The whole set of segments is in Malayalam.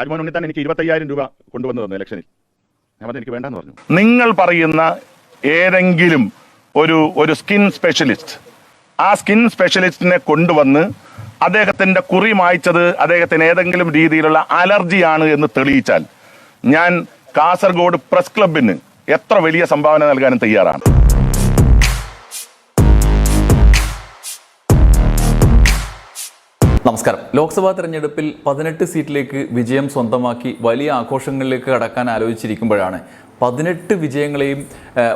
രാജ്മോഹൻ ഉണ്ണിത്താൻ എനിക്ക് ഇരുപത്തയ്യായിരം രൂപ കൊണ്ടുവന്നു തന്നു ഇലക്ഷനിൽ. ഞാൻ എനിക്ക് വേണ്ടെന്ന് പറഞ്ഞു. നിങ്ങൾ പറയുന്ന ഏതെങ്കിലും ഒരു ഒരു സ്കിൻ സ്പെഷ്യലിസ്റ്റ് ആ സ്കിൻ സ്പെഷ്യലിസ്റ്റിനെ കൊണ്ടുവന്ന് അദ്ദേഹത്തിന്റെ കുറി മായ്ച്ചത് അദ്ദേഹത്തിന് ഏതെങ്കിലും രീതിയിലുള്ള അലർജിയാണ് എന്ന് തെളിയിച്ചാൽ ഞാൻ കാസർഗോഡ് പ്രസ് ക്ലബിന് എത്ര വലിയ സംഭാവന നൽകാനും തയ്യാറാണ്. നമസ്കാരം. ലോക്സഭാ തെരഞ്ഞെടുപ്പിൽ പതിനെട്ട് സീറ്റിലേക്ക് വിജയം സ്വന്തമാക്കി വലിയ ആഘോഷങ്ങളിലേക്ക് കടക്കാൻ ആലോചിച്ചിരിക്കുമ്പോഴാണ് പതിനെട്ട് വിജയങ്ങളെയും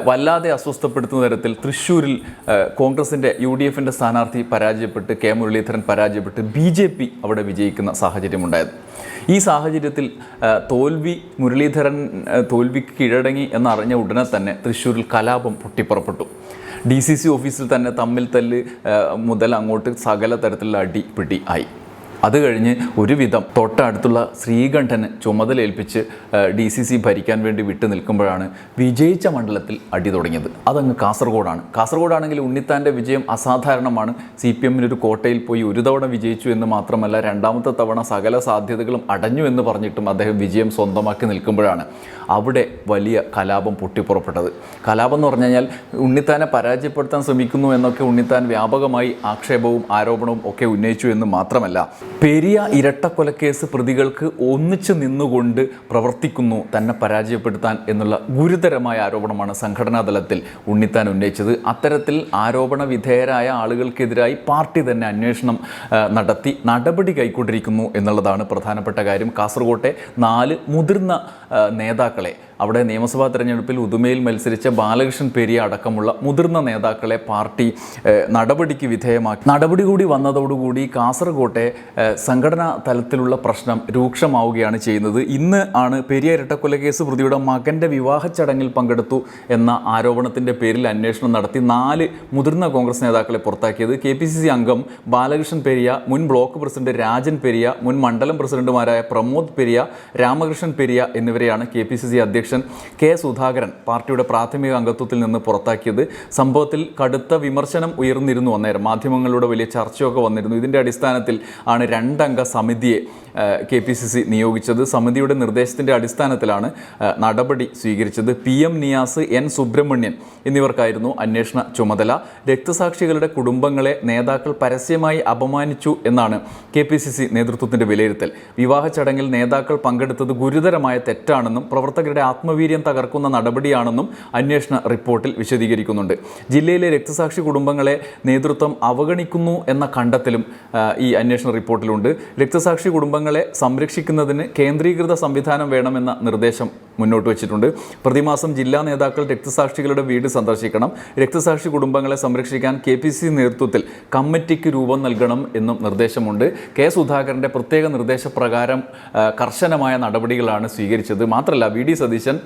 വല്ലാതെ അസ്വസ്ഥപ്പെടുത്തുന്ന തരത്തിൽ തൃശ്ശൂരിൽ കോൺഗ്രസിന്റെ യു ഡി എഫിന്റെ സ്ഥാനാർത്ഥി പരാജയപ്പെട്ട് കെ മുരളീധരൻ പരാജയപ്പെട്ട് ബി ജെ പി അവിടെ വിജയിക്കുന്ന സാഹചര്യമുണ്ടായത്. ഈ സാഹചര്യത്തിൽ തോൽവി മുരളീധരൻ തോൽവിക്ക് കീഴടങ്ങി എന്നറിഞ്ഞ ഉടനെ തന്നെ തൃശ്ശൂരിൽ കലാപം പൊട്ടിപ്പുറപ്പെട്ടു. ഡി സി സി ഓഫീസിൽ തന്നെ തമ്മിൽ തല്ല് മുതൽ അങ്ങോട്ട് സകല തരത്തിലുള്ള അടിപിടി ആയി. അത് കഴിഞ്ഞ് ഒരുവിധം തൊട്ടടുത്തുള്ള ശ്രീകണ്ഠനെ ചുമതലയേൽപ്പിച്ച് ഡി സി സി ഭരിക്കാൻ വേണ്ടി വിട്ടു നിൽക്കുമ്പോഴാണ് വിജയിച്ച മണ്ഡലത്തിൽ അടി തുടങ്ങിയത്. അതങ്ങ് കാസർഗോഡാണ്. കാസർഗോഡാണെങ്കിൽ ഉണ്ണിത്താന്റെ വിജയം അസാധാരണമാണ്. സി പി എമ്മിനൊരു കോട്ടയിൽ പോയി ഒരു തവണ വിജയിച്ചു എന്ന് മാത്രമല്ല രണ്ടാമത്തെ തവണ സകല സാധ്യതകളും അടഞ്ഞു എന്ന് പറഞ്ഞിട്ടും അദ്ദേഹം വിജയം സ്വന്തമാക്കി നിൽക്കുമ്പോഴാണ് അവിടെ വലിയ കലാപം പൊട്ടിപ്പുറപ്പെട്ടത്. കലാപം എന്ന് പറഞ്ഞു കഴിഞ്ഞാൽ ഉണ്ണിത്താനെ പരാജയപ്പെടുത്താൻ ശ്രമിക്കുന്നു എന്നൊക്കെ ഉണ്ണിത്താൻ വ്യാപകമായി ആക്ഷേപവും ആരോപണവും ഒക്കെ ഉന്നയിച്ചു എന്ന് മാത്രമല്ല പെരിയ ഇരട്ടക്കൊലക്കേസ് പ്രതികൾക്ക് ഒന്നിച്ചു നിന്നുകൊണ്ട് പ്രവർത്തിക്കുന്നു തന്നെ പരാജയപ്പെടുത്താൻ എന്നുള്ള ഗുരുതരമായ ആരോപണമാണ് സംഘടനാ തലത്തിൽ ഉണ്ണിത്താൻ ഉന്നയിച്ചത്. അത്തരത്തിൽ ആരോപണ വിധേയരായ ആളുകൾക്കെതിരായി പാർട്ടി തന്നെ അന്വേഷണം നടത്തി നടപടി കൈക്കൊണ്ടിരിക്കുന്നു എന്നുള്ളതാണ് പ്രധാനപ്പെട്ട കാര്യം. കാസർകോട്ടെ നാല് മുതിർന്ന നേതാക്കളെ അവിടെ നിയമസഭാ തെരഞ്ഞെടുപ്പിൽ ഉദുമയിൽ മത്സരിച്ച ബാലകൃഷ്ണൻ പെരിയ അടക്കമുള്ള മുതിർന്ന നേതാക്കളെ പാർട്ടി നടപടിക്ക് വിധേയമാക്കി. നടപടി കൂടി വന്നതോടുകൂടി കാസർകോട്ടെ സംഘടനാ തലത്തിലുള്ള പ്രശ്നം രൂക്ഷമാവുകയാണ് ചെയ്യുന്നത്. ഇന്ന് ആണ് പെരിയ ഇരട്ടക്കൊലക്കേസ് പ്രതിയുടെ മകന്റെ വിവാഹ ചടങ്ങിൽ പങ്കെടുത്തു എന്ന ആരോപണത്തിന്റെ പേരിൽ അന്വേഷണം നടത്തി നാല് മുതിർന്ന കോൺഗ്രസ് നേതാക്കളെ പുറത്താക്കിയത്. കെ പി സി സി അംഗം ബാലകൃഷ്ണൻ പെരിയ മുൻ ബ്ലോക്ക് പ്രസിഡന്റ് രാജൻ പെരിയ മുൻ മണ്ഡലം പ്രസിഡന്റുമാരായ പ്രമോദ് പെരിയ രാമകൃഷ്ണൻ പെരിയ എന്നിവരെയാണ് കെ പി സി സി അധ്യക്ഷൻ കെ സുധാകരൻ പാർട്ടിയുടെ പ്രാഥമിക അംഗത്വത്തിൽ നിന്ന് പുറത്താക്കിയത്. സംഭവത്തിൽ കടുത്ത വിമർശനം ഉയർന്നിരുന്നു. അന്നേരം മാധ്യമങ്ങളിലൂടെ വലിയ ചർച്ചയൊക്കെ വന്നിരുന്നു. ഇതിന്റെ അടിസ്ഥാനത്തിൽ ആണ് രണ്ടംഗ സമിതിയെ കെ പി സി സി നിയോഗിച്ചത്. സമിതിയുടെ നിർദ്ദേശത്തിന്റെ അടിസ്ഥാനത്തിലാണ് നടപടി സ്വീകരിച്ചത്. P M Niyas N Subrahmanian എന്നിവർക്കായിരുന്നു അന്വേഷണ ചുമതല. രക്തസാക്ഷികളുടെ കുടുംബങ്ങളെ നേതാക്കൾ പരസ്യമായി അപമാനിച്ചു എന്നാണ് കെ പി സി സി നേതൃത്വത്തിന്റെ വിലയിരുത്തൽ. വിവാഹ ചടങ്ങിൽ നേതാക്കൾ പങ്കെടുത്തത് ഗുരുതരമായ തെറ്റാണെന്നും പ്രവർത്തകരുടെ ആത്മവീര്യം തകർക്കുന്ന നടപടിയാണെന്നും അന്വേഷണ റിപ്പോർട്ടിൽ വിശദീകരിക്കുന്നുണ്ട്. ജില്ലയിലെ രക്തസാക്ഷി കുടുംബങ്ങളെ നേതൃത്വം അവഗണിക്കുന്നു എന്ന കണ്ടെത്തലും ഈ അന്വേഷണ റിപ്പോർട്ടിലുണ്ട്. രക്തസാക്ഷി കുടുംബങ്ങളെ സംരക്ഷിക്കുന്നതിന് കേന്ദ്രീകൃത സംവിധാനം വേണമെന്ന നിർദ്ദേശം മുന്നോട്ട് വച്ചിട്ടുണ്ട്. പ്രതിമാസം ജില്ലാ നേതാക്കൾ രക്തസാക്ഷികളുടെ വീട് സന്ദർശിക്കണം. രക്തസാക്ഷി കുടുംബങ്ങളെ സംരക്ഷിക്കാൻ കെ പി സി നേതൃത്വത്തിൽ കമ്മിറ്റിക്ക് രൂപം നൽകണം എന്നും നിർദ്ദേശമുണ്ട്. കെ സുധാകരന്റെ പ്രത്യേക നിർദ്ദേശപ്രകാരം കർശനമായ നടപടികളാണ് സ്വീകരിച്ചത്. മാത്രമല്ല V D Satheesan division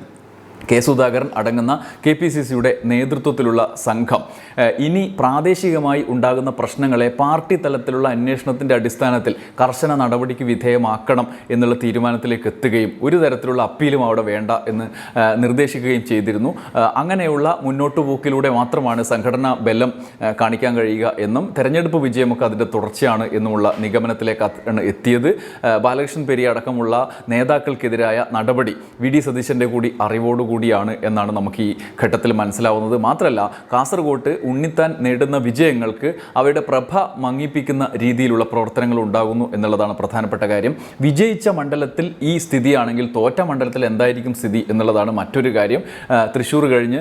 K Sudhakaran അടങ്ങുന്ന കെ പി സി സിയുടെ നേതൃത്വത്തിലുള്ള സംഘം. ഇനി പ്രാദേശികമായി ഉണ്ടാകുന്ന പ്രശ്നങ്ങളെ പാർട്ടി തലത്തിലുള്ള അന്വേഷണത്തിന്റെ അടിസ്ഥാനത്തിൽ കർശന നടപടിക്ക് വിധേയമാക്കണം എന്നുള്ള തീരുമാനത്തിലേക്ക് എത്തുകയും ഒരു തരത്തിലുള്ള അപ്പീലും അവിടെ വേണ്ട എന്ന് നിർദ്ദേശിക്കുകയും ചെയ്തിരുന്നു. അങ്ങനെയുള്ള മുന്നോട്ട് പോക്കിലൂടെ മാത്രമാണ് സംഘടനാ ബലം കാണിക്കാൻ കഴിയുക എന്നും തെരഞ്ഞെടുപ്പ് വിജയമൊക്കെ അതിന്റെ തുടർച്ചയാണ് എന്നുമുള്ള നിഗമനത്തിലേക്ക് എത്തിയത്. ബാലകൃഷ്ണൻ പെരിയ അടക്കമുള്ള നേതാക്കൾക്കെതിരായ നടപടി വി. ഡി. സതീശന്റെ കൂടി അറിവോടുകൂടിയാണ് എന്നാണ് നമുക്ക് ഈ ഘട്ടത്തിൽ മനസ്സിലാവുന്നത്. മാത്രമല്ല കാസർഗോട്ട് ഉണ്ണിത്താൻ നേടുന്ന വിജയങ്ങൾക്ക് അവയുടെ പ്രഭ മങ്ങിപ്പിക്കുന്ന രീതിയിലുള്ള പ്രവർത്തനങ്ങൾ ഉണ്ടാകുന്നു എന്നുള്ളതാണ് പ്രധാനപ്പെട്ട കാര്യം. വിജയിച്ച മണ്ഡലത്തിൽ ഈ സ്ഥിതിയാണെങ്കിൽ തോറ്റ മണ്ഡലത്തിൽ എന്തായിരിക്കും സ്ഥിതി എന്നുള്ളതാണ് മറ്റൊരു കാര്യം. തൃശ്ശൂർ കഴിഞ്ഞ്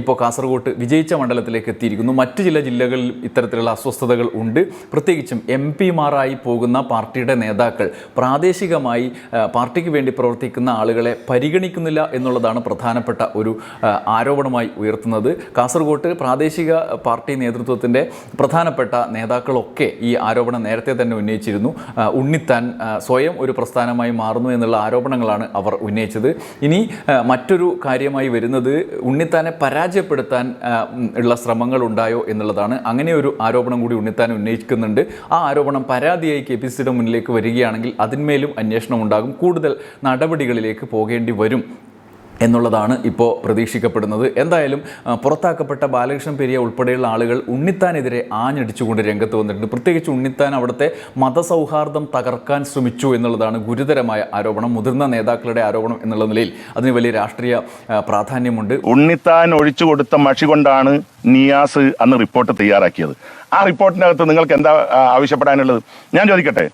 ഇപ്പോൾ കാസർഗോട്ട് വിജയിച്ച മണ്ഡലത്തിലേക്ക് എത്തിയിരിക്കുന്നു. മറ്റ് ചില ജില്ലകളിൽ ഇത്തരത്തിലുള്ള അസ്വസ്ഥതകൾ ഉണ്ട്. പ്രത്യേകിച്ചും എം പിമാരായി പോകുന്ന പാർട്ടിയുടെ നേതാക്കൾ പ്രാദേശികമായി പാർട്ടിക്ക് വേണ്ടി പ്രവർത്തിക്കുന്ന ആളുകളെ പരിഗണിക്കുന്നില്ല എന്നുള്ളതാണ് പ്രധാനപ്പെട്ട ഒരു ആരോപണമായി ഉയർത്തുന്നത്. കാസർഗോട്ട് പ്രാദേശിക പാർട്ടി നേതൃത്വത്തിന്റെ പ്രധാനപ്പെട്ട നേതാക്കളൊക്കെ ഈ ആരോപണം നേരത്തെ തന്നെ ഉന്നയിച്ചിരുന്നു. ഉണ്ണിത്താൻ സ്വയം ഒരു പ്രസ്ഥാനമായി മാറുന്നു എന്നുള്ള ആരോപണങ്ങളാണ് അവർ ഉന്നയിച്ചത്. ഇനി മറ്റൊരു കാര്യമായി വരുന്നത് ഉണ്ണിത്താനെ പരാജയപ്പെടുത്താൻ ഉള്ള ശ്രമങ്ങൾ ഉണ്ടായോ എന്നുള്ളതാണ്. അങ്ങനെ ഒരു ആരോപണം കൂടി ഉണ്ണിത്താൻ ഉന്നയിക്കുന്നുണ്ട്. ആ ആരോപണം പരാതിയായി കെ പി സിയുടെ മുന്നിലേക്ക് വരികയാണെങ്കിൽ അതിന്മേലും അന്വേഷണം ഉണ്ടാകും. കൂടുതൽ നടപടികളിലേക്ക് പോകേണ്ടി വരും. എന്നുള്ളതാണ് ഇപ്പോൾ പ്രതീക്ഷിക്കപ്പെടുന്നത്. എന്തായാലും പുറത്താക്കപ്പെട്ട ബാലകൃഷ്ണൻ പെരിയ ഉൾപ്പെടെയുള്ള ആളുകൾ ഉണ്ണിത്താനെതിരെ ആഞ്ഞടിച്ചുകൊണ്ട് രംഗത്ത് വന്നിട്ടുണ്ട്. പ്രത്യേകിച്ച് ഉണ്ണിത്താൻ അവിടുത്തെ മതസൗഹാർദ്ദം തകർക്കാൻ ശ്രമിച്ചു എന്നുള്ളതാണ് ഗുരുതരമായ ആരോപണം. മുതിർന്ന നേതാക്കളുടെ ആരോപണം എന്നുള്ള നിലയിൽ അതിന് വലിയ രാഷ്ട്രീയ പ്രാധാന്യമുണ്ട്. ഉണ്ണിത്താൻ ഒഴിച്ചു കൊടുത്ത മഷി കൊണ്ടാണ് നിയാസ് അന്ന് റിപ്പോർട്ട് തയ്യാറാക്കിയത്. ആ റിപ്പോർട്ടിനകത്ത് നിങ്ങൾക്ക് എന്താ ആവശ്യപ്പെടാനുള്ളത്? ഞാൻ ചോദിക്കട്ടെ.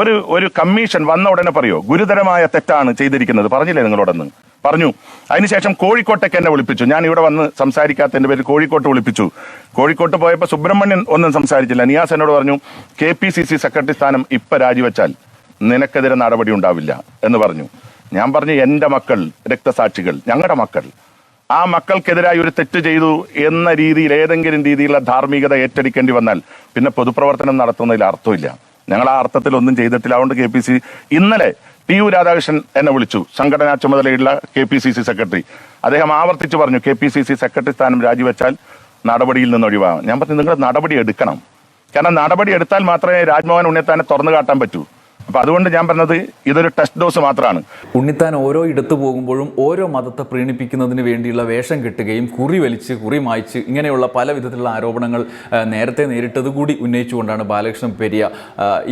ഒരു ഒരു കമ്മീഷൻ വന്ന ഉടനെ പറയോ? ഗുരുതരമായ തെറ്റാണ് ചെയ്തിരിക്കുന്നത്. പറഞ്ഞില്ലേ നിങ്ങളോടൊന്ന്? പറഞ്ഞു. അതിനുശേഷം കോഴിക്കോട്ടേക്ക് എന്നെ വിളിപ്പിച്ചു. ഞാൻ ഇവിടെ വന്ന് സംസാരിക്കാത്തതിന്റെ പേര് കോഴിക്കോട്ട് വിളിപ്പിച്ചു. കോഴിക്കോട്ട് പോയപ്പോൾ സുബ്രഹ്മണ്യൻ ഒന്നും സംസാരിച്ചില്ല. നിയാസ് എന്നോട് പറഞ്ഞു K P C C secretary സ്ഥാനം ഇപ്പൊ രാജിവെച്ചാൽ നിനക്കെതിരെ നടപടി ഉണ്ടാവില്ല എന്ന് പറഞ്ഞു. ഞാൻ പറഞ്ഞു എന്റെ മക്കൾ രക്തസാക്ഷികൾ ഞങ്ങളുടെ മക്കൾ ആ മക്കൾക്കെതിരായി ഒരു തെറ്റ് ചെയ്തു എന്ന രീതിയിൽ ഏതെങ്കിലും രീതിയിലുള്ള ധാർമ്മികത ഏറ്റെടുക്കേണ്ടി വന്നാൽ പിന്നെ പൊതുപ്രവർത്തനം നടത്തുന്നതിൽ അർത്ഥമില്ല. ഞങ്ങൾ ആ അർത്ഥത്തിൽ ഒന്നും ചെയ്തിട്ടില്ല. അതുകൊണ്ട് കെ പി സി ഇന്നലെ ടി യു രാധാകൃഷ്ണൻ എന്നെ വിളിച്ചു. സംഘടനാ ചുമതലയുള്ള K P C C secretary. അദ്ദേഹം ആവർത്തിച്ച് പറഞ്ഞു K P C C secretary സ്ഥാനം രാജിവെച്ചാൽ നടപടിയിൽ നിന്ന് ഒഴിവാകും. ഞാൻ പറഞ്ഞു നിങ്ങൾ നടപടി എടുക്കണം. കാരണം നടപടി എടുത്താൽ മാത്രമേ രാജ്മോഹൻ ഉണ്ണിത്താനെ തുറന്നു കാട്ടാൻ പറ്റൂ. അപ്പൊ അതുകൊണ്ട് ഞാൻ പറഞ്ഞത് ഇതൊരു ടെസ്റ്റ് ഡോസ് മാത്രമാണ് ഉണ്ണിത്താൻ ഓരോ ഇടത്ത് പോകുമ്പോഴും ഓരോ മതത്തെ പ്രീണിപ്പിക്കുന്നതിന് വേണ്ടിയുള്ള വേഷം കെട്ടുകയും കുറി വലിച്ച് കുറി മായ്ച്ച് ഇങ്ങനെയുള്ള പല വിധത്തിലുള്ള ആരോപണങ്ങൾ നേരത്തെ നേരിട്ടത് കൂടി ഉന്നയിച്ചുകൊണ്ടാണ് ബാലകൃഷ്ണൻ പെരിയ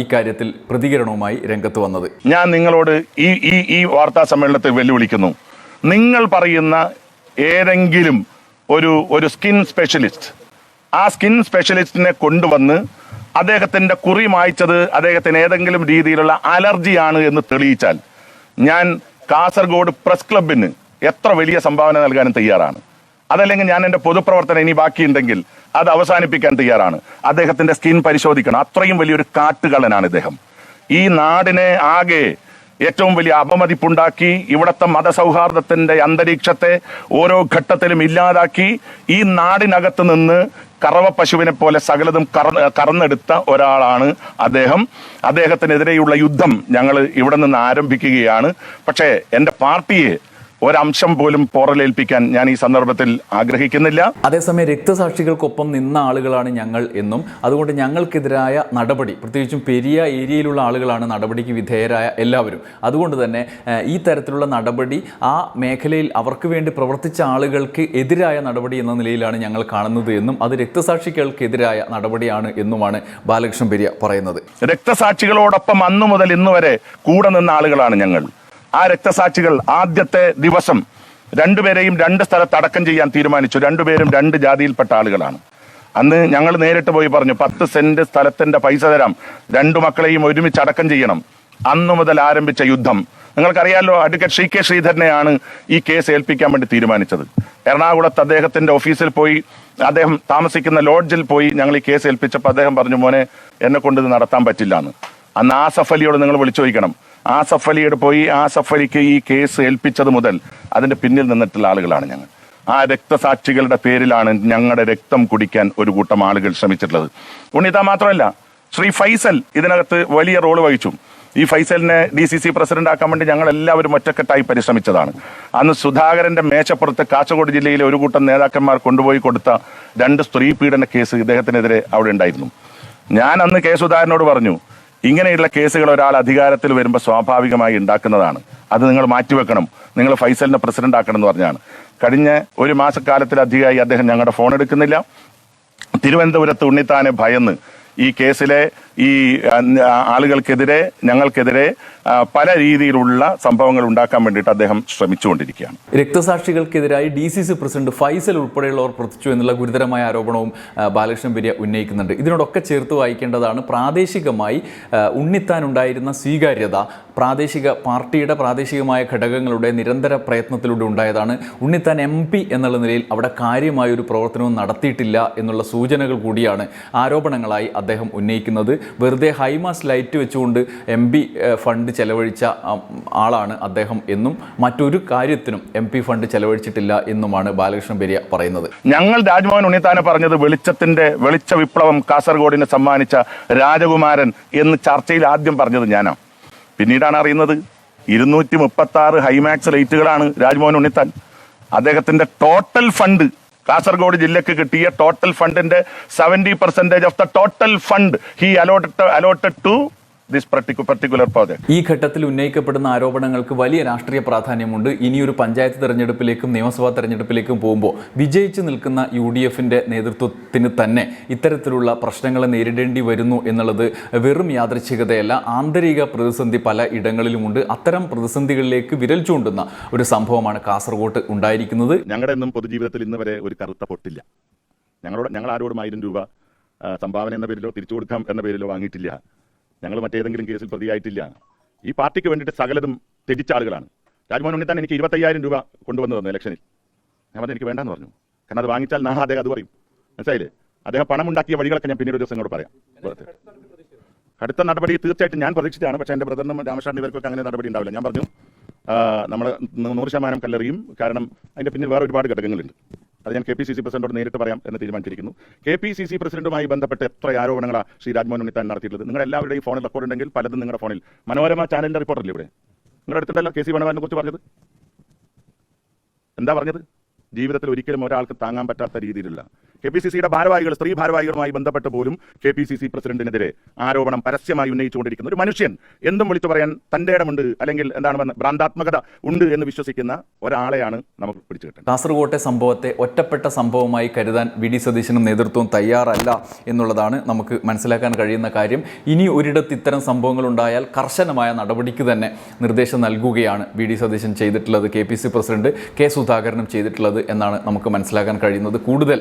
ഈ ഇക്കാര്യത്തിൽ പ്രതികരണവുമായി രംഗത്ത് വന്നത്. ഞാൻ നിങ്ങളോട് ഈ ഈ ഈ വാർത്താ സമ്മേളനത്തെ വെല്ലുവിളിക്കുന്നു. നിങ്ങൾ പറയുന്ന ഏതെങ്കിലും ഒരു ഒരു സ്കിൻ സ്പെഷ്യലിസ്റ്റ് ആ സ്കിൻ സ്പെഷ്യലിസ്റ്റിനെ കൊണ്ടുവന്ന് അദ്ദേഹത്തിന്റെ കുറി മായ്ച്ചത് അദ്ദേഹത്തിന് ഏതെങ്കിലും രീതിയിലുള്ള അലർജിയാണ് എന്ന് തെളിയിച്ചാൽ ഞാൻ കാസർഗോഡ് പ്രസ് ക്ലബിന് എത്ര വലിയ സംഭാവന നൽകാനും തയ്യാറാണ്. അതല്ലെങ്കിൽ ഞാൻ എന്റെ പൊതുപ്രവർത്തനം ഇനി ബാക്കിയുണ്ടെങ്കിൽ അത് അവസാനിപ്പിക്കാൻ തയ്യാറാണ്. അദ്ദേഹത്തിന്റെ സ്കിൻ പരിശോധിക്കണം. അത്രയും വലിയൊരു കാട്ടുകളനാണ് ഇദ്ദേഹം. ഈ നാടിനെ ആകെ ഏറ്റവും വലിയ അപമതിപ്പുണ്ടാക്കി ഇവിടുത്തെ മതസൗഹാർദ്ദത്തിന്റെ അന്തരീക്ഷത്തെ ഓരോ ഘട്ടത്തിലും ഇല്ലാതാക്കി ഈ നാടിനകത്ത് നിന്ന് കറവ പശുവിനെ പോലെ സകലതും കറ കറന്നെടുത്ത ഒരാളാണ് അദ്ദേഹം. അദ്ദേഹത്തിനെതിരെയുള്ള യുദ്ധം ഞങ്ങൾ ഇവിടെ നിന്ന് ആരംഭിക്കുകയാണ്. പക്ഷേ എന്റെ പാർട്ടിയെ ഒരംശം പോലും പോറലേൽപ്പിക്കാൻ ഞാൻ ഈ സന്ദർഭത്തിൽ ആഗ്രഹിക്കുന്നില്ല. അതേസമയം രക്തസാക്ഷികൾക്കൊപ്പം നിന്ന ആളുകളാണ് ഞങ്ങൾ എന്നും. അതുകൊണ്ട് ഞങ്ങൾക്കെതിരായ നടപടി പ്രത്യേകിച്ചും പെരിയ ഏരിയയിലുള്ള ആളുകളാണ് നടപടിക്ക് വിധേയരായ എല്ലാവരും. അതുകൊണ്ട് തന്നെ ഈ തരത്തിലുള്ള നടപടി ആ മേഖലയിൽ അവർക്ക് വേണ്ടി പ്രവർത്തിച്ച ആളുകൾക്ക് എതിരായ നടപടി എന്ന നിലയിലാണ് ഞങ്ങൾ കാണുന്നത് എന്നും അത് രക്തസാക്ഷികൾക്കെതിരായ നടപടിയാണ് എന്നുമാണ് ബാലകൃഷ്ണൻ പെരിയ പറയുന്നത്. രക്തസാക്ഷികളോടൊപ്പം അന്നു മുതൽ ഇന്നുവരെ കൂടെ നിന്ന ആളുകളാണ് ഞങ്ങൾ. ആ രക്തസാക്ഷികൾ ആദ്യത്തെ ദിവസം രണ്ടുപേരെയും രണ്ട് സ്ഥലത്ത് അടക്കം ചെയ്യാൻ തീരുമാനിച്ചു. രണ്ടുപേരും രണ്ട് ജാതിയിൽപ്പെട്ട ആളുകളാണ്. അന്ന് ഞങ്ങൾ നേരിട്ട് പോയി പറഞ്ഞു പത്ത് സെന്റ് സ്ഥലത്തിന്റെ പൈസ തരാം രണ്ടു മക്കളെയും ഒരുമിച്ച് അടക്കം ചെയ്യണം. അന്നു മുതൽ ആരംഭിച്ച യുദ്ധം. നിങ്ങൾക്കറിയാലോ അഡ്വക്കേറ്റ് ശ്രീ കെ ശ്രീധരനെയാണ് ഈ കേസ് ഏൽപ്പിക്കാൻ വേണ്ടി തീരുമാനിച്ചത്. എറണാകുളത്ത് അദ്ദേഹത്തിന്റെ ഓഫീസിൽ പോയി അദ്ദേഹം താമസിക്കുന്ന ലോഡ്ജിൽ പോയി ഞങ്ങൾ ഈ കേസ് ഏൽപ്പിച്ചപ്പോൾ അദ്ദേഹം പറഞ്ഞു മോനെ എന്നെ കൊണ്ട് ഇത് നടത്താൻ പറ്റില്ല എന്ന്. അന്ന് ആസഫ് അലിയോട് നിങ്ങൾ വിളിച്ചു ചോദിക്കണം ആസഫ് അലിയുടെ പോയി ആസഫ് അലിക്ക് ഈ കേസ് ഏൽപ്പിച്ചത് മുതൽ അതിന്റെ പിന്നിൽ നിന്നിട്ടുള്ള ആളുകളാണ് ഞങ്ങൾ. ആ രക്തസാക്ഷികളുടെ പേരിലാണ് ഞങ്ങളുടെ രക്തം കുടിക്കാൻ ഒരു കൂട്ടം ആളുകൾ ശ്രമിച്ചിട്ടുള്ളത്. ഉണ്ണിത മാത്രമല്ല ശ്രീ ഫൈസൽ ഇതിനകത്ത് വലിയ റോൾ വഹിച്ചു. ഈ ഫൈസലിനെ ഡി സി സി പ്രസിഡന്റ് ആക്കാൻ വേണ്ടി ഞങ്ങൾ എല്ലാവരും ഒറ്റക്കെട്ടായി പരിശ്രമിച്ചതാണ്. അന്ന് സുധാകരന്റെ മേശപ്പുറത്ത് കാസർഗോഡ് ജില്ലയിലെ ഒരു കൂട്ടം നേതാക്കന്മാർ കൊണ്ടുപോയി കൊടുത്ത രണ്ട് സ്ത്രീ പീഡന കേസ് ഇദ്ദേഹത്തിനെതിരെ അവിടെ ഉണ്ടായിരുന്നു. ഞാൻ അന്ന് കെ സുധാകരനോട് പറഞ്ഞു ഇങ്ങനെയുള്ള കേസുകൾ ഒരാൾ അധികാരത്തിൽ വരുമ്പോൾ സ്വാഭാവികമായി ഉണ്ടാക്കുന്നതാണ്. അത് നിങ്ങൾ മാറ്റിവെക്കണം. നിങ്ങൾ ഫൈസലിനെ പ്രസിഡന്റ് ആക്കണം എന്ന് പറഞ്ഞാണ്. കഴിഞ്ഞ ഒരു മാസക്കാലത്തിലധികമായി അദ്ദേഹം ഞങ്ങളുടെ ഫോൺ എടുക്കുന്നില്ല. തിരുവനന്തപുരത്ത് ഉണ്ണിത്താനെ ഭയന്ന് ഈ കേസിലെ ഈ ആളുകൾക്കെതിരെ ഞങ്ങൾക്കെതിരെ പല രീതിയിലുള്ള സംഭവങ്ങൾ ഉണ്ടാക്കാൻ വേണ്ടിയിട്ട് അദ്ദേഹം ശ്രമിച്ചുകൊണ്ടിരിക്കുകയാണ്. രക്തസാക്ഷികൾക്കെതിരായി D C C president Faisal ഉൾപ്പെടെയുള്ളവർ പ്രവർത്തിച്ചു എന്നുള്ള ഗുരുതരമായ ആരോപണവും ബാലകൃഷ്ണൻ പെരിയ ഉന്നയിക്കുന്നുണ്ട്. ഇതിനോടൊക്കെ ചേർത്ത് വായിക്കേണ്ടതാണ് പ്രാദേശികമായി ഉണ്ണിത്താനുണ്ടായിരുന്ന സ്വീകാര്യത പ്രാദേശിക പാർട്ടിയുടെ പ്രാദേശികമായ ഘടകങ്ങളുടെ നിരന്തര പ്രയത്നത്തിലൂടെ ഉണ്ടായതാണ്. ഉണ്ണിത്താൻ എം പി എന്നുള്ള നിലയിൽ അവിടെ കാര്യമായ ഒരു പ്രവർത്തനവും നടത്തിയിട്ടില്ല എന്നുള്ള സൂചനകൾ കൂടിയാണ് ആരോപണങ്ങളായി അദ്ദേഹം ഉന്നയിക്കുന്നത്. വെറുതെ ഹൈമാസ് ലൈറ്റ് വെച്ചുകൊണ്ട് എം പി ഫണ്ട് ചെലവഴിച്ച ആളാണ് അദ്ദേഹം എന്നും മറ്റൊരു കാര്യത്തിനും എം പി ഫണ്ട് ചെലവഴിച്ചിട്ടില്ല എന്നുമാണ് ബാലകൃഷ്ണൻ പെരിയ പറയുന്നത്. ഞങ്ങൾ രാജ്മോഹൻ ഉണ്ണിത്താനെ പറഞ്ഞത് വെളിച്ചത്തിന്റെ വെളിച്ച വിപ്ലവം കാസർഗോഡിന് സമ്മാനിച്ച രാജകുമാരൻ എന്ന് ചർച്ചയിൽ ആദ്യം പറഞ്ഞത് ഞാനാണ് പിന്നീടാണ് അറിയുന്നത് ഇരുന്നൂറ്റി മുപ്പത്തി ആറ് ഹൈമാക്സ് ലൈറ്റുകളാണ് രാജ്മോഹൻ ഉണ്ണിത്താൻ. അദ്ദേഹത്തിന്റെ ടോട്ടൽ ഫണ്ട് കാസർഗോഡ് ജില്ലക്ക് കിട്ടിയ ടോട്ടൽ ഫണ്ടിന്റെ seventy percentage of the total fund he allotted allotted to this particular project ഈ ഘട്ടത്തിൽ ഉന്നയിക്കപ്പെടുന്ന ആരോപണങ്ങൾക്ക് വലിയ രാഷ്ട്രീയ പ്രാധാന്യമുണ്ട്. ഇനിയൊരു പഞ്ചായത്ത് തെരഞ്ഞെടുപ്പിലേക്കും നിയമസഭാ തെരഞ്ഞെടുപ്പിലേക്കും പോകുമ്പോൾ വിജയിച്ചു നിൽക്കുന്ന യു ഡി എഫിന്റെ നേതൃത്വത്തിന് തന്നെ ഇത്തരത്തിലുള്ള പ്രശ്നങ്ങളെ നേരിടേണ്ടി വരുന്നു എന്നുള്ളത് വെറും യാദൃച്ഛികതയല്ല. ആന്തരിക പ്രതിസന്ധി പല ഇടങ്ങളിലുമുണ്ട്. അത്തരം പ്രതിസന്ധികളിലേക്ക് വിരൽ ചൂണ്ടുന്ന ഒരു സംഭവമാണ് കാസർഗോട്ട് ഉണ്ടായിരിക്കുന്നത്. ഞങ്ങളുടെ ഒന്നും പൊതുജീവിതത്തിൽ ഇന്ന് വരെ ഒരു കറുത്ത പൊട്ടില്ല. ഞങ്ങളോട് ഞങ്ങൾ ആരോടും ആയിരം രൂപ സംഭാവന എന്ന പേരിലോ തിരിച്ചു കൊടുക്കാം എന്ന പേരിലോ വാങ്ങിയിട്ടില്ല. ഞങ്ങൾ മറ്റേതെങ്കിലും കേസിൽ പ്രതിയായിട്ടില്ല. ഈ പാർട്ടിക്ക് വേണ്ടിയിട്ട് സകലതും തെറ്റിച്ച ആളുകളാണ്. രാജ്മോഹൻ ഉണ്ണിത്താൻ എനിക്ക് ഇരുപത്തയ്യായിരം രൂപ കൊണ്ടുവന്നു തന്നു ഇലക്ഷനിൽ. ഞാൻ പറഞ്ഞു എനിക്ക് വേണ്ടെന്ന് പറഞ്ഞു. കാരണം അത് വാങ്ങിച്ചാൽ നാളെ അദ്ദേഹം അത് പറയും. മനസ്സിലായില്ലേ? അദ്ദേഹം പണം ഉണ്ടാക്കിയ വഴികളൊക്കെ ഞാൻ പിന്നീട് ഒരു ദിവസം ഇങ്ങോട്ട് പറയാം. അടുത്ത നടപടി തീർച്ചയായിട്ടും ഞാൻ പ്രതീക്ഷിച്ചാണ് പക്ഷേ എന്റെ ബ്രദറിനും രാമകൃഷ്ണൻ ഇവർക്കൊക്കെ അങ്ങനെ നടപടി ഉണ്ടാവില്ല. ഞാൻ പറഞ്ഞു നമ്മൾ നൂറ് ശതമാനം കല്ലെറിയും. കാരണം അതിന്റെ പിന്നിൽ വേറെ ഒരുപാട് ഘടകങ്ങളുണ്ട്. അത് ഞാൻ കെ പി സി സി പ്രസിഡന്റോട് നേരിട്ട് പറയാം എന്ന് തീരുമാനിച്ചിരിക്കുന്നു. കെ പി സി സി പ്രസിഡന്റുമായി ബന്ധപ്പെട്ട് എത്ര ആരോപണങ്ങളാണ് ശ്രീ രാജ്മോഹൻ ഉണ്ണിത്താൻ നടത്തിയിട്ടുള്ളത്? നിങ്ങൾ എല്ലാവരുടെയും ഫോണിൽ റെക്കോർഡ് ഉണ്ടെങ്കിൽ പലതും നിങ്ങളുടെ ഫോണിൽ. മനോരമ ചാനലിന്റെ റിപ്പോർട്ടല്ലേ ഇവിടെ? നിങ്ങളുടെ അടുത്തുണ്ടല്ലോ കെ സി വേണുവാനെ കുറിച്ച് പറഞ്ഞത്? എന്താ പറഞ്ഞത്? ജീവിതത്തിൽ ഒരിക്കലും ഒരാൾക്ക് താങ്ങാൻ പറ്റാത്ത രീതിയിലുള്ള കെ പി സി സിയുടെ ഭാരവാഹികൾ സ്ത്രീ ഭാരവാഹികളുമായി ബന്ധപ്പെട്ട പോലും കെ പി സി സി പ്രസിഡന്റിനെതിരെ ആരോപണം പരസ്യമായി ഉന്നയിച്ചുകൊണ്ടിരിക്കുന്ന ഒരു മനുഷ്യൻ എന്തും വിളിച്ചു പറയാൻ തന്റെ ഇടമുണ്ട് അല്ലെങ്കിൽ എന്താണ് ഭ്രാന്താത്മകത ഉണ്ട് എന്ന് വിശ്വസിക്കുന്ന ഒരാളെയാണ് നമുക്ക് പിടിച്ചു കിട്ടുന്നത് കാസർഗോട്ടെ സംഭവത്തെ ഒറ്റപ്പെട്ട സംഭവമായി കരുതാൻ വി ഡി സതീശനും നേതൃത്വവും തയ്യാറല്ല എന്നുള്ളതാണ് നമുക്ക് മനസ്സിലാക്കാൻ കഴിയുന്ന കാര്യം. ഇനി ഒരിടത്ത് ഇത്തരം സംഭവങ്ങൾ ഉണ്ടായാൽ കർശനമായ നടപടിക്ക് തന്നെ നിർദ്ദേശം നൽകുകയാണ് വി ഡി സതീശൻ ചെയ്തിട്ടുള്ളത് K P C president K സുധാകരനും ചെയ്തിട്ടുള്ളത് എന്നാണ് നമുക്ക് മനസ്സിലാക്കാൻ കഴിയുന്നത്. കൂടുതൽ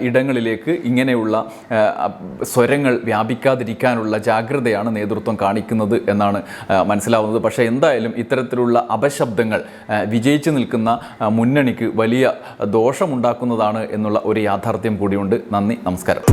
ഇടങ്ങളിലേക്ക് ഇങ്ങനെയുള്ള സ്വരങ്ങൾ വ്യാപിക്കാതിരിക്കാനുള്ള ജാഗ്രതയാണ് നേതൃത്വം കാണിക്കുന്നത് എന്നാണ് മനസ്സിലാവുന്നത്. പക്ഷേ എന്തായാലും ഇത്തരത്തിലുള്ള അപശബ്ദങ്ങൾ വിജയിച്ചു നിൽക്കുന്ന മുന്നണിക്ക് വലിയ ദോഷമുണ്ടാക്കുന്നതാണ് എന്നുള്ള ഒരു യാഥാർത്ഥ്യം കൂടിയുണ്ട്. നന്ദി നമസ്കാരം.